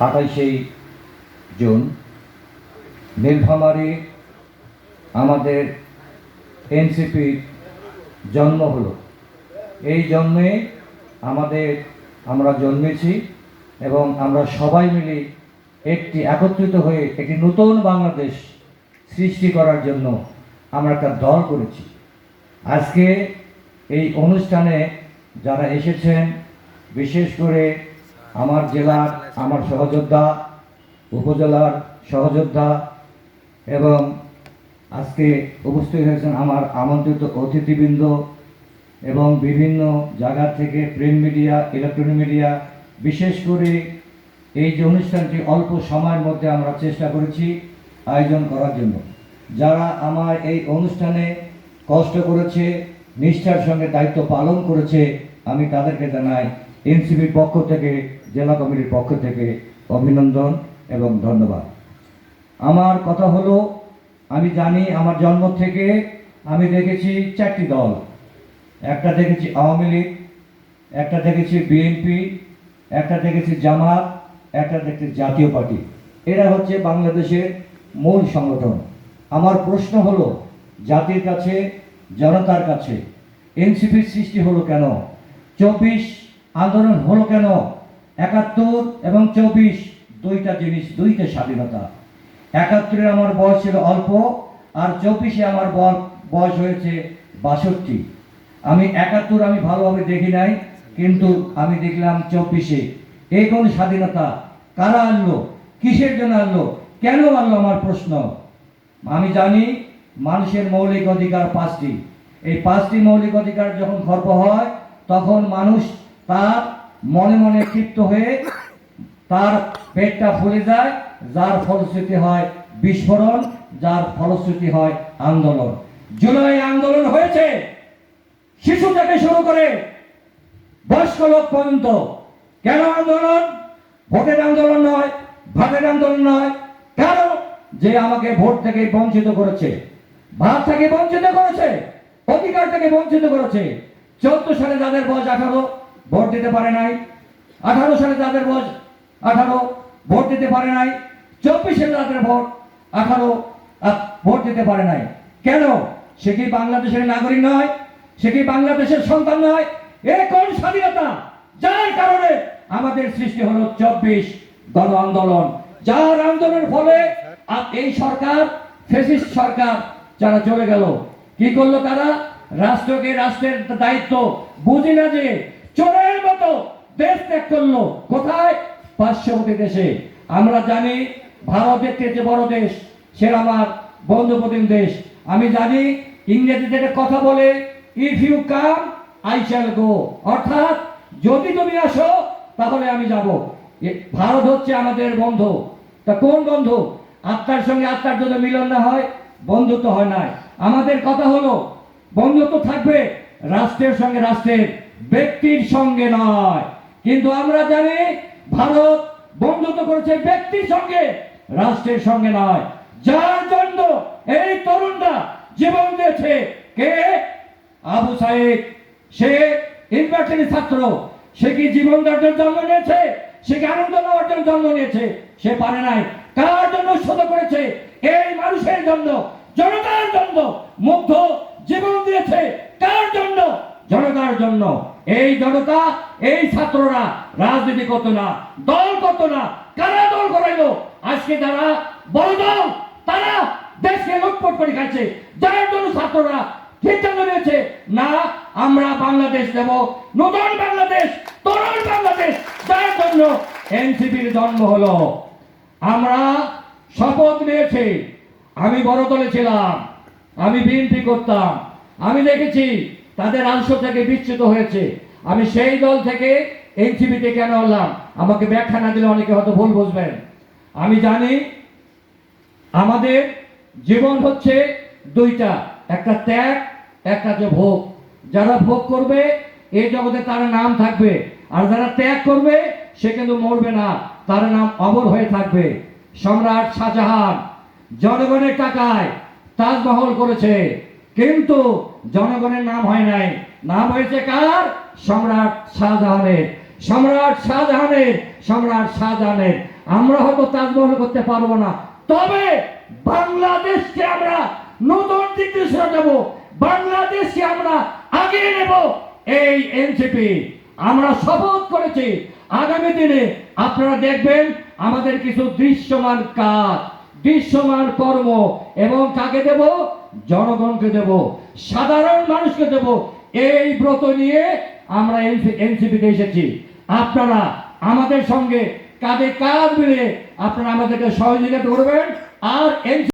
আঠাইশেই June. Nilphamari আমাদের এনসিপির জন্ম হলো। এই জন্মে আমাদের, আমরা জন্মেছি এবং আমরা সবাই মিলে একটি একত্রিত হয়ে একটি নতুন বাংলাদেশ সৃষ্টি করার জন্য আমরা একটা দল করেছি। আজকে এই অনুষ্ঠানে যারা এসেছেন, বিশেষ করে আমার জেলার আমার সহযোদ্ধা, উপজেলার সহযোদ্ধা এবং আজকে উপস্থিত হয়েছেন আমার আমন্ত্রিত অতিথিবৃন্দ এবং বিভিন্ন জায়গা থেকে প্রিন্ট মিডিয়া, ইলেকট্রনিক মিডিয়া, বিশেষ করে এই যে অনুষ্ঠানটি অল্প সময়ের মধ্যে আমরা চেষ্টা করেছি আয়োজন করার জন্য। যারা আমার এই অনুষ্ঠানে কষ্ট করেছে, নিষ্ঠার সঙ্গে দায়িত্ব পালন করেছে, আমি তাদেরকে জানাই, এনসিপির পক্ষ থেকে জেলা কমিটির পক্ষ থেকে অভিনন্দন এবং ধন্যবাদ। আমার কথা হলো, আমি জানি আমার জন্ম থেকে আমি দেখেছি চারটি দল। একটা দেখেছি আওয়ামী লীগ, একটা দেখেছি বিএনপি, একটা দেখেছি জামাত, একটা দেখেছি জাতীয় পার্টি। এরা হচ্ছে বাংলাদেশের মূল সংগঠন। আমার প্রশ্ন হলো, জাতির কাছে, জনতার কাছে, এনসিপির সৃষ্টি হলো কেন? চব্বিশ আন্দোলন হলো কেন? একাত্তর এবং চব্বিশ, দুইটা জিনিস, দুইটা স্বাধীনতা। একাত্তরে আমার বয়স ছিল অল্প, আর চব্বিশে আমার বয়- বয়স হয়েছে বাষট্টি। আমি একাত্তর আমি ভালোভাবে দেখি নাই, কিন্তু আমি দেখলাম চব্বিশে। এই কোন স্বাধীনতা? কারা আনলো? কিসের জন্য আনলো? কেন আনলো আমার প্রশ্ন? আমি জানি মানুষের মৌলিক অধিকার পাঁচটি। এই পাঁচটি মৌলিক অধিকার যখন খর্ব হয়, তখন মানুষ তার মনে মনে ক্ষিপ্ত হয়ে তার পেটটা ফুলে যায়, যার ফলশ্রুতি হয় বিস্ফোরণ, যার ফলশ্রুতি হয় আন্দোলন। জুলাই আন্দোলন হয়েছে। শিশু থেকে শুরু করে বয়স্ক লোক পর্যন্ত। কেন আন্দোলন? ভোটের আন্দোলন নয়, ভাতের আন্দোলন নয়। কেন? যে আমাকে ভোট থেকে বঞ্চিত করেছে। ভাত থেকে বঞ্চিত করেছে, অধিকার থেকে বঞ্চিত করেছে। চোদ্দ সালে যাদের বয়স আঠারো ভোট দিতে পারে নাই। আঠারো সালে যাদের বয়স আঠারো ভোট দিতে পারে নাই। চব্বিশে যাদের ভোট, আঠারো ভোট দিতে পারে নাই। কেন? সে কি বাংলাদেশের নাগরিক নয়? সে কি বাংলাদেশের সন্তান নয়? এ কোন স্বাধীনতা? যার কারণে আমাদের সৃষ্টি হলো চব্বিশ গণ আন্দোলন। যার আন্দোলনের ফলে এই সরকার, ফেসিস্ট সরকার, যারা চলে গেল, কি করল তারা? রাষ্ট্রকে, রাষ্ট্রের দায়িত্ব। বুঝি না যে চোরের মতো দেশ ত্যাগ করল কোথায়? পার্শ্ববর্তী দেশে। আমরা জানি ভারত একটি যে বড় দেশ, সে আমার বন্ধুপ্রতিম দেশ। আমি জানি ইংরেজিতে কথা বলে if you come I shall go অর্থাৎ, যদি তুমি আসো, তাহলে আমি যাব। ভারত হচ্ছে আমাদের বন্ধু। তা কোন বন্ধু? আত্মার সঙ্গে আত্মার যদি মিলন না হয়, বন্ধুত্ব হয় না আমাদের কথা হলো, বন্ধুত্ব থাকবে রাষ্ট্রের সঙ্গে রাষ্ট্রের। ব্যক্তির সঙ্গে নয়। কিন্তু আমরা জানি ভারত বন্ধুত্ব করেছে ব্যক্তির সঙ্গে, রাষ্ট্রের সঙ্গে নয়। যার জন্য এই তরুণরা জীবন দিয়েছে কে? আবু সাইদ। সে ইনভার্টারি ছাত্র। সে কি জীবন দেওয়ার জন্য জন্ম নিয়েছে? সে কি আনন্দ নেওয়ার জন্য জন্ম নিয়েছে? সে পারে নাই। কার জন্য শত করেছে? এই মানুষের জন্য, জনতার জন্য মুগ্ধ জীবন দিয়েছে কার জন্য জনতার জন্য। এই জনতা, এই ছাত্ররা রাজনীতি করতো না, দল করতো না। কারা দল করাইলো? আজকে যারা বড় দল, তারা দেশকে লুটপট করে খাচ্ছে যার জন্য ছাত্ররা সিদ্ধান্ত নিয়েছে না, আমরা বাংলাদেশ দেব, নতুন বাংলাদেশ, তরুণ বাংলাদেশ। যার জন্য এনসিপির জন্ম হলো। আমরা শপথ নিয়েছি। আমি বড় দলে ছিলাম। আমি বিএনপি করতাম। আমি দেখেছি তাদের আংশ থেকে বিচ্যুত হয়েছে। আমি সেই দল থেকে এনসিপিতে কেন হলাম? আমাকে ব্যাখ্যা না দিলে অনেকে হয়তো ভুল বুঝবেন। আমি জানি আমাদের জীবন হচ্ছে দুইটা, একটা ত্যাগ, একটা যে ভোগ। যারা ভোগ করবে, এই জগতে তার নাম থাকবে। আর যারা ত্যাগ করবে, সে কিন্তু মরবে না। তার নাম অমর হয়ে থাকবে। সম্রাট শাহজাহান, জনগণের টাকায় তাজমহল করেছে। কিন্তু জনগণের নাম হয় নাই। নাম হয়েছে কার? সম্রাট শাহজাহানের। সম্রাট শাহজাহানের সম্রাট শাহজাহানের। আমরা হয়তো তাজমহল করতে পারব না। তবে বাংলাদেশকে আমরা নতুন দিকে দেব বাংলাদেশকে আমরা আগিয়ে নেব এই এনসিপি আমরা শপথ করেছি। আগামী দিনে আপনারা দেখবেন আমাদের কিছু দৃশ্যমান কাজ। দৃশ্যমান কর্ম এবং কাকে দেব? জনগণকে দেব, সাধারণ মানুষকে দেব। এই ব্রত নিয়ে আমরা এনসিপিতে এসেছি। আপনারা আমাদের সঙ্গে কাঁধে কাঁধ মিলে আপনারা আমাদেরকে সহযোগিতা করবেন। আর এনসিপি